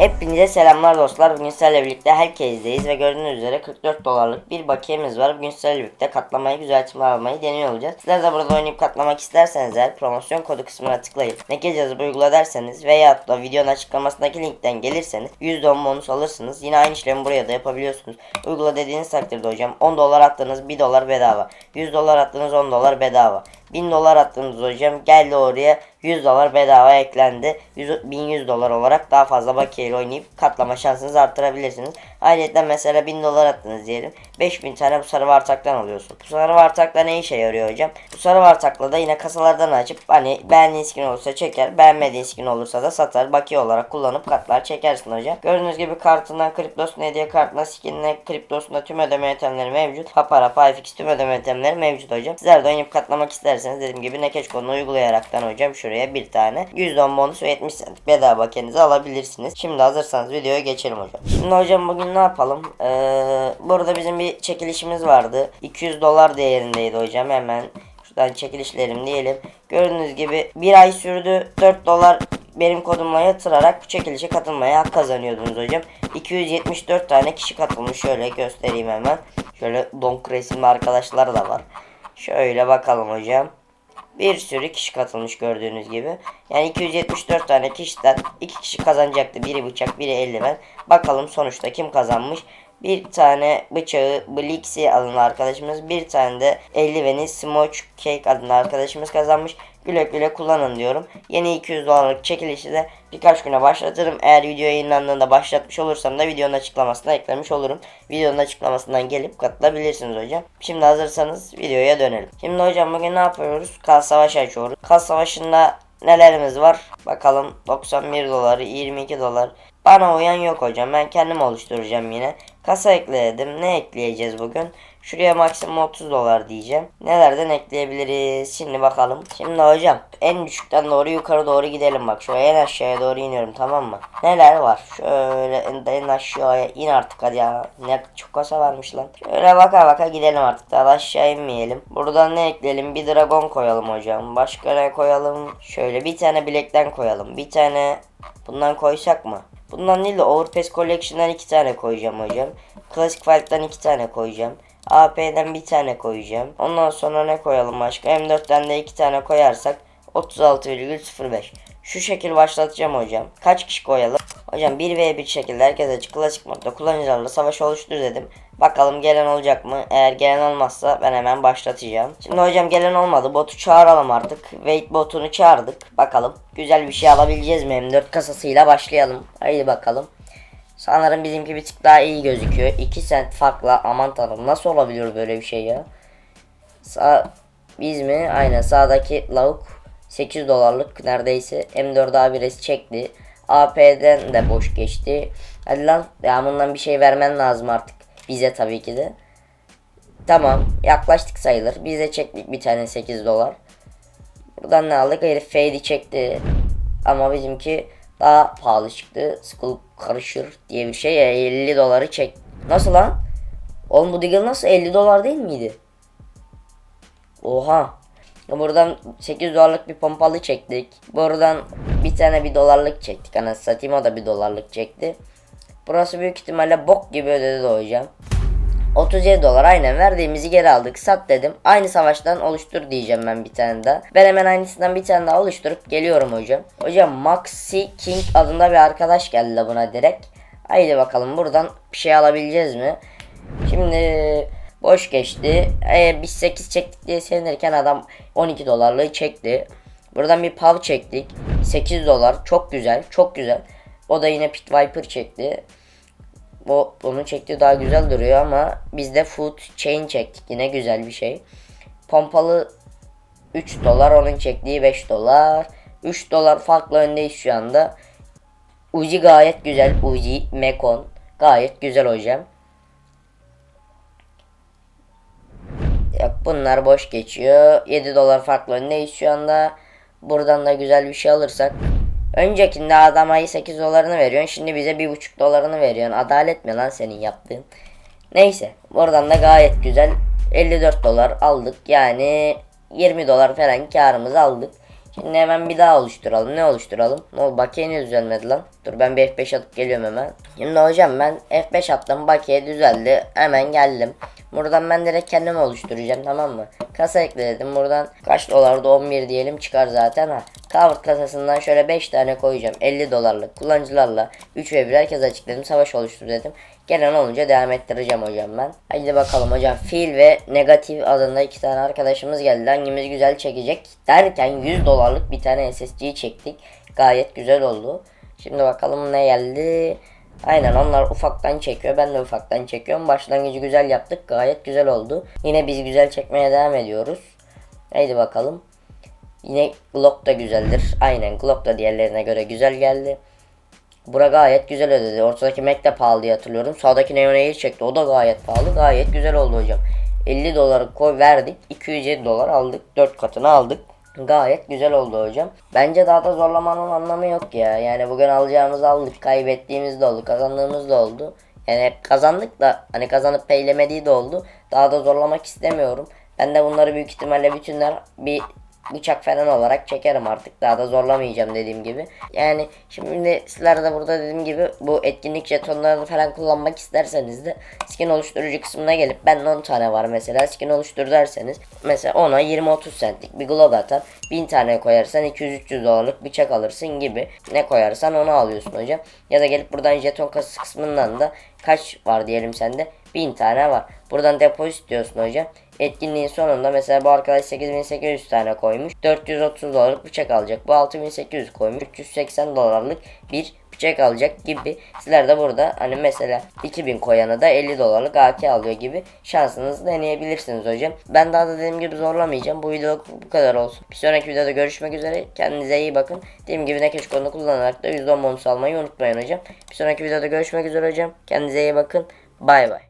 Hepinize selamlar dostlar. Bugün sizlerle birlikte herkesteyiz ve gördüğünüz üzere 44 dolarlık bir bakiyemiz var. Bugün sizlerle birlikte katlamayı güzeltme almayı deniyor olacağız. Sizler de burada oynayıp katlamak isterseniz eğer promosyon kodu kısmına tıklayıp nakit yazıp uygula derseniz veya da videonun açıklamasındaki linkten gelirseniz %10 bonus alırsınız. Yine aynı işlemi buraya da yapabiliyorsunuz. Uygula dediğiniz takdirde hocam 10 dolar attınız 1 dolar bedava. 100 dolar attınız 10 dolar bedava. 1000 dolar attınız hocam geldi oraya 100 dolar bedava eklendi. 100, 1100 dolar olarak daha fazla bakiyeyle oynayıp katlama şansınızı arttırabilirsiniz. Ayrıca mesela 1000 dolar attınız diyelim. 5000 tane bu sarı vartaktan alıyorsun. Bu sarı vartakla ne işe yarıyor hocam? Bu sarı vartakla da yine kasalardan açıp hani beğendiğin skin olursa çeker. Beğenmediğin skin olursa da satar. Bakiye olarak kullanıp katlar çekersin hocam. Gördüğünüz gibi kartından kriptosuna hediye kartına skinine kriptosuna tüm ödeme yöntemleri mevcut. Papara, Payfix tüm ödeme yöntemleri mevcut hocam. Sizler de oynayıp katlamak isterseniz dediğim gibi Nekeç kodunu uygulayaraktan hocam şuraya bir tane %10 bonus ve 70 cent bedava bakiyenizi alabilirsiniz. Şimdi hazırsanız videoya geçelim hocam. Şimdi hocam bugün ne yapalım? Ee, burada bizim bir çekilişimiz vardı. 200 dolar değerindeydi hocam. Hemen şuradan çekilişlerim diyelim. Gördüğünüz gibi bir ay sürdü. 4 dolar benim kodumla yatırarak bu çekilişe katılmaya hak kazanıyordunuz hocam. 274 tane kişi katılmış. Şöyle göstereyim hemen. Şöyle donk resimli arkadaşlar da var. Şöyle bakalım hocam. Bir sürü kişi katılmış gördüğünüz gibi. Yani 274 tane kişiden 2 kişi kazanacaktı. Biri bıçak, biri eldiven. Bakalım sonuçta kim kazanmış? Bir tane bıçağı Blixie adında arkadaşımız. Bir tane de eldiveni Smoke Cake adında arkadaşımız kazanmış. Güle güle kullanın diyorum. Yeni 200 dolarlık çekilişi de birkaç güne başlatırım. Eğer video yayınlandığında başlatmış olursam da videonun açıklamasına eklemiş olurum. Videonun açıklamasından gelip katılabilirsiniz hocam. Şimdi hazırsanız videoya dönelim. Şimdi hocam bugün ne yapıyoruz? Kal savaşı açıyoruz. Kal savaşında nelerimiz var? Bakalım 91 doları 22 dolar. Bana uyan yok hocam. Ben kendim oluşturacağım yine. Kasa ekledim. Ne ekleyeceğiz bugün? Şuraya maksimum 30 dolar diyeceğim. Nelerden ekleyebiliriz? Şimdi bakalım. Şimdi hocam en düşükten doğru yukarı doğru gidelim bak. Şöyle en aşağıya doğru iniyorum tamam mı? Neler var? Şöyle en, aşağıya in artık hadi ya. Ne çok kasa varmış lan. Şöyle baka baka gidelim artık. Daha da aşağı inmeyelim. Buradan ne ekleyelim? Bir dragon koyalım hocam. Başka ne koyalım? Şöyle bir tane bilekten koyalım. Bir tane bundan koysak mı? Bundan değil de Overpass Collection'dan iki tane koyacağım hocam. Classic Fight'tan iki tane koyacağım. AP'den bir tane koyacağım. Ondan sonra ne koyalım başka? M4'ten de iki tane koyarsak 36,05. Şu şekil başlatacağım hocam. Kaç kişi koyalım? Hocam 1v1 şekilde herkes açık klasik modda kullanıcılarla savaş oluştur dedim. Bakalım gelen olacak mı? Eğer gelen olmazsa ben hemen başlatacağım. Şimdi hocam gelen olmadı. Botu çağıralım artık. Wait botunu çağırdık. Bakalım güzel bir şey alabileceğiz mi? M4 kasasıyla başlayalım. Haydi bakalım. Sanırım bizimki bir tık daha iyi gözüküyor. 2 sent farkla aman tanrım nasıl olabiliyor böyle bir şey ya? Sağ biz mi? Aynen sağdaki lavuk 8 dolarlık neredeyse M4 A1S çekti. AP'den de boş geçti. Hadi lan ya bundan bir şey vermen lazım artık. Bize tabii ki de. Tamam yaklaştık sayılır. Bize çektik bir tane 8 dolar. Buradan ne aldık? Herif fade'i çekti. Ama bizimki daha pahalı çıktı. Skull karışır diye bir şey. 50 doları çek. Nasıl lan? Oğlum bu Deagle nasıl 50 dolar değil miydi? Oha. Buradan 8 dolarlık bir pompalı çektik. Buradan bir tane bir dolarlık çektik. Anasını satayım o da bir dolarlık çekti. Burası büyük ihtimalle bok gibi ödedi de hocam. 37 dolar aynen verdiğimizi geri aldık. Sat dedim. Aynı savaştan oluştur diyeceğim ben bir tane daha. Ben hemen aynısından bir tane daha oluşturup geliyorum hocam. Hocam Maxi King adında bir arkadaş geldi buna direkt. Haydi bakalım buradan bir şey alabileceğiz mi? Şimdi boş geçti. Ee, biz 8 çektik diye sevinirken adam 12 dolarlığı çekti. Buradan bir pav çektik. 8 dolar. Çok güzel. Çok güzel. O da yine Pit Viper çekti. Bu onu çekti daha güzel duruyor ama biz de food chain çektik. Yine güzel bir şey. Pompalı 3 dolar onun çektiği 5 dolar. 3 dolar farklı öndeyiz şu anda. Uzi gayet güzel. Uzi Mekon gayet güzel hocam. Yok bunlar boş geçiyor. 7 dolar farklı öndeyiz şu anda. Buradan da güzel bir şey alırsak. Öncekinde adama 8 dolarını veriyorsun. Şimdi bize 1,5 dolarını veriyorsun. Adalet mi lan senin yaptığın? Neyse. Buradan da gayet güzel 54 dolar aldık. Yani 20 dolar falan karımızı aldık. Şimdi hemen bir daha oluşturalım. Ne oluşturalım? Ne oldu? Bakiye niye düzelmedi lan? Dur ben bir F5 atıp geliyorum hemen. Şimdi hocam ben F5 attım. Bakiye düzeldi. Hemen geldim. Buradan ben direkt kendim oluşturacağım tamam mı? Kasa ekledim. Buradan kaç dolarda 11 diyelim çıkar zaten ha. Cover kasasından şöyle 5 tane koyacağım. 50 dolarlık kullanıcılarla 3 ve 1 herkes açıkladım. Savaş oluştur dedim. Gelen olunca devam ettireceğim hocam ben. Haydi bakalım hocam. Fiil ve negatif adında iki tane arkadaşımız geldi. Hangimiz güzel çekecek derken 100 dolarlık bir tane SSG'yi çektik. Gayet güzel oldu. Şimdi bakalım ne geldi. Aynen onlar ufaktan çekiyor. Ben de ufaktan çekiyorum. Başlangıcı güzel yaptık. Gayet güzel oldu. Yine biz güzel çekmeye devam ediyoruz. Haydi bakalım. Yine Glock da güzeldir. Aynen Glock da diğerlerine göre güzel geldi. Bura gayet güzel ödedi. Ortadaki Mac de pahalı diye hatırlıyorum. Sağdaki Neon Air çekti. O da gayet pahalı. Gayet güzel oldu hocam. 50 doları koy verdik. 207 dolar aldık. 4 katını aldık. Gayet güzel oldu hocam. Bence daha da zorlamanın anlamı yok ya. Yani bugün alacağımızı aldık. Kaybettiğimiz de oldu. Kazandığımız da oldu. Yani hep kazandık da hani kazanıp peylemediği de oldu. Daha da zorlamak istemiyorum. Ben de bunları büyük ihtimalle bütünler bir bıçak falan olarak çekerim artık. Daha da zorlamayacağım dediğim gibi. Yani şimdi sizler de burada dediğim gibi bu etkinlik jetonlarını falan kullanmak isterseniz de skin oluşturucu kısmına gelip ben 10 tane var mesela skin oluştur derseniz mesela ona 20-30 centlik bir glove atar 1000 tane koyarsan 200-300 dolarlık bıçak alırsın gibi ne koyarsan onu alıyorsun hocam. Ya da gelip buradan jeton kasası kısmından da kaç var diyelim sende 1000 tane var. Buradan depozit diyorsun hocam. Etkinliğin sonunda mesela bu arkadaş 8800 tane koymuş. 430 dolarlık bıçak alacak. Bu 6800 koymuş. 380 dolarlık bir bıçak alacak gibi. Sizler de burada hani mesela 2000 koyana da 50 dolarlık AK alıyor gibi şansınızı deneyebilirsiniz hocam. Ben daha da dediğim gibi zorlamayacağım. Bu video bu kadar olsun. Bir sonraki videoda görüşmek üzere. Kendinize iyi bakın. Dediğim gibi ne kodunu kullanarak da %10 bonus almayı unutmayın hocam. Bir sonraki videoda görüşmek üzere hocam. Kendinize iyi bakın. Bay bay.